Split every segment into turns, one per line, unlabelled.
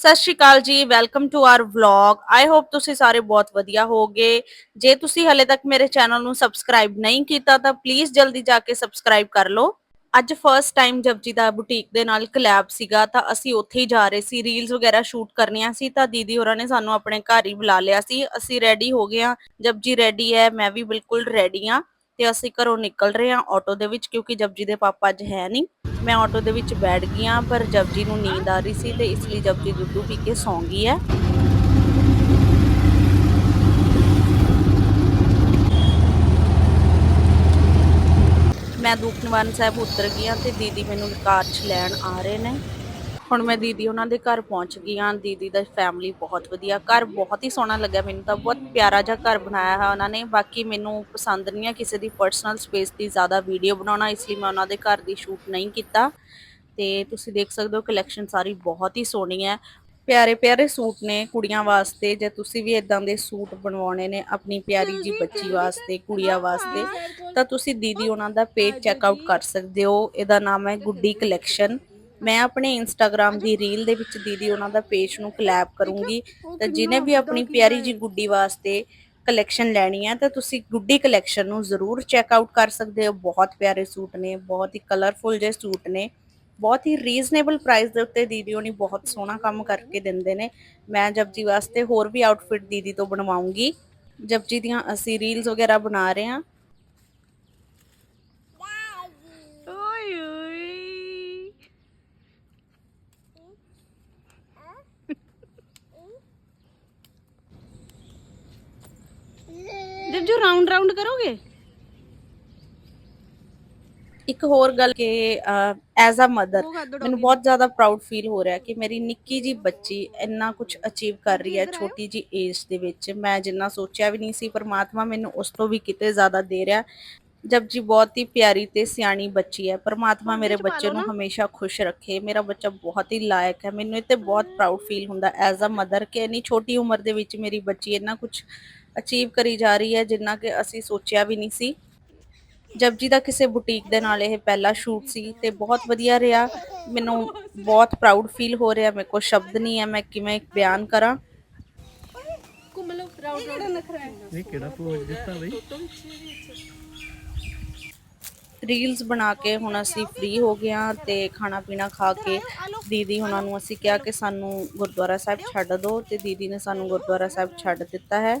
ਸਤਿ ਸ਼੍ਰੀ ਅਕਾਲ ਜੀ welcome to our vlog I hope ਤੁਸੀਂ ਸਾਰੇ ਬਹੁਤ ਵਧੀਆ ਹੋਗੇ ਜੇ ਤੁਸੀਂ ਹਲੇ ਤੱਕ ਮੇਰੇ ਚੈਨਲ ਨੂੰ ਸਬਸਕ੍ਰਾਈਬ ਨਹੀਂ ਕੀਤਾ, ਤਾਂ ਪਲੀਜ਼ ਜਲਦੀ ਜਾ ਕੇ ਸਬਸਕ੍ਰਾਈਬ ਕਰ ਲਓ। ਅੱਜ ਫਰਸਟ ਟਾਈਮ ਜਪਜੀ ਦਾ ਬੁਟੀਕ ਦੇ ਨਾਲ ਕਲੈਬ ਸੀਗਾ, ਤਾਂ ਅਸੀਂ ਉੱਥੇ ਹੀ ਜਾ ਰਹੇ ਸੀ। ਰੀਲਸ ਵਗੈਰਾ ਸ਼ੂਟ ਕਰਨੀਆਂ ਸੀ, ਤਾਂ ਦੀਦੀ ਹੋਰਾਂ ਨੇ ਸਾਨੂੰ ਆਪਣੇ ਘਰ ਹੀ ਬੁਲਾ ਲਿਆ ਸੀ। ਅਸੀਂ ਰੈਡੀ ਹੋ ਗਏ ਹਾਂ। ਜਪਜੀ ਰੈਡੀ ਹੈ, ਮੈਂ ਵੀ ਬਿਲਕੁਲ ਰੈਡੀ ਹਾਂ। ਤੇ ਅਸੀਂ ਘਰੋਂ ਨਿਕਲ ਰਹੇ ਹਾਂ ਆਟੋ ਦੇ ਵਿੱਚ, ਕਿਉਂਕਿ ਜਪਜੀ ਦੇ ਪਾਪਾ ਅੱਜ ਹੈ ਨਹੀਂ। ਮੈਂ ਆਟੋ ਦੇ ਵਿੱਚ ਬੈਠ ਗਈ ਹਾਂ, ਪਰ ਜਪਜੀ ਨੂੰ ਨੀਂਦ ਆ ਰਹੀ ਸੀ ਤੇ ਇਸ ਲਈ ਜਪਜੀ ਦੁੱਧੂ ਪੀ ਕੇ ਸੌਂ ਗਈ ਹੈ। ਮੈਂ ਦੂਖ ਨਿਵਾਰਨ ਸਾਹਿਬ ਉਤਰ ਗਈ ਹਾਂ ਤੇ ਦੀਦੀ ਮੈਨੂੰ ਕਾਰ 'ਚ ਲੈਣ ਆ ਰਹੇ ਨੇ। ਹੁਣ ਮੈਂ ਦੀਦੀ ਉਹਨਾਂ ਦੇ ਘਰ ਪਹੁੰਚ ਗਈ ਹਾਂ। ਦੀਦੀ ਦਾ ਫੈਮਿਲੀ ਬਹੁਤ ਵਧੀਆ। ਘਰ ਬਹੁਤ ਹੀ ਸੋਹਣਾ ਲੱਗਾ ਮੈਨੂੰ ਤਾਂ ਬਹੁਤ ਪਿਆਰਾ ਜਿਹਾ ਘਰ ਬਣਾਇਆ ਹੈ ਉਹਨਾਂ ਨੇ। ਬਾਕੀ ਮੈਨੂੰ ਪਸੰਦ ਨਹੀਂ ਹੈ ਕਿਸੇ ਦੀ ਪਰਸਨਲ ਸਪੇਸ ਦੀ ਜ਼ਿਆਦਾ ਵੀਡੀਓ ਬਣਾਉਣਾ, ਇਸ ਲਈ ਮੈਂ ਉਹਨਾਂ ਦੇ ਘਰ ਦੀ ਸ਼ੂਟ ਨਹੀਂ ਕੀਤਾ। ਤੇ ਤੁਸੀਂ ਦੇਖ ਸਕਦੇ ਹੋ ਕਲੈਕਸ਼ਨ ਸਾਰੀ ਬਹੁਤ ਹੀ ਸੋਹਣੀ ਹੈ। ਪਿਆਰੇ ਪਿਆਰੇ ਸੂਟ ਨੇ ਕੁੜੀਆਂ ਵਾਸਤੇ। ਜੇ ਤੁਸੀਂ ਵੀ ਇਦਾਂ ਦੇ ਸੂਟ ਬਣਵਾਉਣੇ ਨੇ ਆਪਣੀ ਪਿਆਰੀ ਜੀ ਬੱਚੀ ਵਾਸਤੇ, ਕੁੜੀਆਂ ਵਾਸਤੇ, ਤਾਂ ਤੁਸੀਂ ਦੀਦੀ ਉਹਨਾਂ ਦਾ ਪੇਜ ਚੈੱਕ ਆਊਟ ਕਰ ਸਕਦੇ ਹੋ। ਇਹਦਾ ਨਾਮ ਹੈ ਗੁੱਡੀ ਕਲੈਕਸ਼ਨ ਮੈਂ ਆਪਣੇ ਇੰਸਟਾਗ੍ਰam ਦੀ ਰੀਲ ਦੇ ਵਿੱਚ ਦੀਦੀ ਉਹਨਾਂ ਦਾ ਪੇਜ ਨੂੰ ਕਲੈਬ ਕਰੂੰਗੀ। ਤਾਂ ਜਿਹਨੇ ਵੀ ਆਪਣੀ ਪਿਆਰੀ ਜੀ ਗੁੱਡੀ ਵਾਸਤੇ ਕਲੈਕਸ਼ਨ ਲੈਣੀ ਹੈ ਤਾਂ ਤੁਸੀਂ ਗੁੱਡੀ ਕਲੈਕਸ਼ਨ ਨੂੰ ਜ਼ਰੂਰ ਚੈੱਕ ਆਊਟ ਕਰ ਸਕਦੇ ਹੋ। ਬਹੁਤ ਪਿਆਰੇ ਸੂਟ ਨੇ ਬਹੁਤ ਹੀ ਕਲਰਫੁਲ ਜਿਹੇ ਸੂਟ ਨੇ। ਬਹੁਤ ਹੀ ਰੀਜ਼ਨੇਬਲ ਪ੍ਰਾਈਸ ਦੇ ਉੱਤੇ ਦੀਦੀ ਹੋਣੀ ਬਹੁਤ ਸੋਹਣਾ ਕੰਮ ਕਰਕੇ ਦਿੰਦੇ ਨੇ। ਮੈਂ ਜਪਜੀ ਵਾਸਤੇ ਹੋਰ ਵੀ ਆਊਟਫਿਟ ਦੀਦੀ ਤੋਂ ਬਣਵਾਉਂਗੀ। ਜਪਜੀ ਦੀਆਂ ਅਸੀਂ ਰੀਲਸ ਵਗੈਰਾ ਬਣਾ ਰਹੇ ਹਾਂ ਓਏ ਓਏ ਜਬ ਜੋ ਰਾਉਂਡ ਰਾਉਂਡ ਕਰੋਗੇ? ਇੱਕ ਹੋਰ ਗੱਲ ਕਿ ਐਜ਼ ਅ ਮਦਰ ਮੈਨੂੰ ਬਹੁਤ ਜ਼ਿਆਦਾ ਪ੍ਰਾਊਡ ਫੀਲ ਹੋ ਰਿਹਾ ਕਿ ਮੇਰੀ ਨਿੱਕੀ ਜੀ ਬੱਚੀ ਇੰਨਾ ਕੁਝ ਅਚੀਵ ਕਰ ਰਹੀ ਹੈ ਛੋਟੀ ਜੀ ਏਜ ਦੇ ਵਿੱਚ। ਮੈਂ ਜਿੰਨਾ ਸੋਚਿਆ ਵੀ ਨਹੀਂ ਸੀ ਪਰਮਾਤਮਾ ਮੈਨੂੰ ਉਸ ਤੋਂ ਵੀ ਕਿਤੇ ਜ਼ਿਆਦਾ ਦੇ ਰਿਹਾ। ਜਬ ਜੀ ਬਹੁਤ ਹੀ ਪਿਆਰੀ ਤੇ ਸਿਆਣੀ ਬੱਚੀ ਹੈ। ਪਰਮਾਤਮਾ ਮੇਰੇ ਬੱਚੇ ਨੂੰ ਹਮੇਸ਼ਾ ਖੁਸ਼ ਰੱਖੇ। ਮੇਰਾ ਬੱਚਾ ਬਹੁਤ ਹੀ ਲਾਇਕ ਹੈ। ਮੈਨੂੰ ਇਹ ਤੇ ਬਹੁਤ ਪ੍ਰਾਊਡ ਫੀਲ ਹੁੰਦਾ ਐਜ਼ ਅ ਮਦਰ ਕਿ ਇੰਨੀ ਛੋਟੀ ਉਮਰ ਦੇ ਵਿੱਚ ਮੇਰੀ ਬੱਚੀ ਇੰਨਾ ਕੁਝ ਅਚੀਵ ਕਰੀ ਜਾ ਰਹੀ ਹੈ ਜਿੰਨਾ ਕਿ ਅਸੀਂ ਸੋਚਿਆ ਵੀ ਨਹੀਂ ਸੀ। ਜਪਜੀ ਦਾ ਕਿਸੇ ਬੁਟੀਕ ਦੇ ਨਾਲ ਇਹ ਪਹਿਲਾ ਸ਼ੂਟ ਸੀ ਤੇ ਬਹੁਤ ਵਧੀਆ ਰਿਹਾ। ਮੈਨੂੰ ਬਹੁਤ ਪ੍ਰਾਊਡ ਫੀਲ ਹੋ ਰਿਹਾ ਮੇਰੇ ਕੋਲ ਸ਼ਬਦ ਨਹੀਂ ਹੈ ਮੈਂ ਕਿਵੇਂ ਬਿਆਨ ਕਰਾਂ।
ਇਹ ਕਿਹੜਾ ਪੋਜ ਦਿੱਤਾ ਬਈ?
ਰੀਲਸ ਬਣਾ ਕੇ ਹੁਣ ਅਸੀਂ ਫ੍ਰੀ ਹੋ ਗਏ ਹਾਂ ਤੇ ਖਾਣਾ ਪੀਣਾ ਖਾ ਕੇ ਦੀਦੀ ਹੁਣਾਂ ਨੂੰ ਅਸੀਂ ਕਿਹਾ ਕਿ ਸਾਨੂੰ ਗੁਰਦੁਆਰਾ ਸਾਹਿਬ ਛੱਡ ਦਿਓ ਤੇ ਦੀਦੀ ਨੇ ਸਾਨੂੰ ਗੁਰਦੁਆਰਾ ਸਾਹਿਬ ਛੱਡ ਦਿੱਤਾ ਹੈ।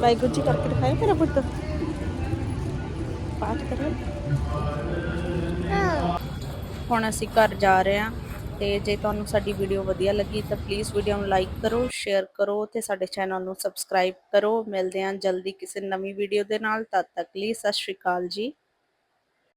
ਵਾਹਿਗੁਰੂ ਜੀ ਕਰਕੇ ਦਿਖਾਇਆ ਮੇਰਾ ਪੁੱਤ। ਪਾਠ ਕਰਿਓ ਹੁਣ ਅਸੀਂ ਘਰ ਜਾ ਰਹੇ ਹਾਂ ਤੇ ਜੇ ਤੁਹਾਨੂੰ ਸਾਡੀ ਵੀਡੀਓ ਵਧੀਆ ਲੱਗੀ ਤਾਂ ਪਲੀਜ਼ ਵੀਡੀਓ ਨੂੰ ਲਾਈਕ ਕਰੋ ਸ਼ੇਅਰ ਕਰੋ ਤੇ ਸਾਡੇ ਚੈਨਲ ਨੂੰ ਸਬਸਕ੍ਰਾਈਬ ਕਰੋ। ਮਿਲਦੇ ਹਾਂ ਜਲਦੀ ਕਿਸੇ ਨਵੀਂ ਵੀਡੀਓ ਦੇ ਨਾਲ। ਤਦ ਤੱਕ ਲਈ ਸਤਿ ਸ਼੍ਰੀ ਅਕਾਲ ਜੀ।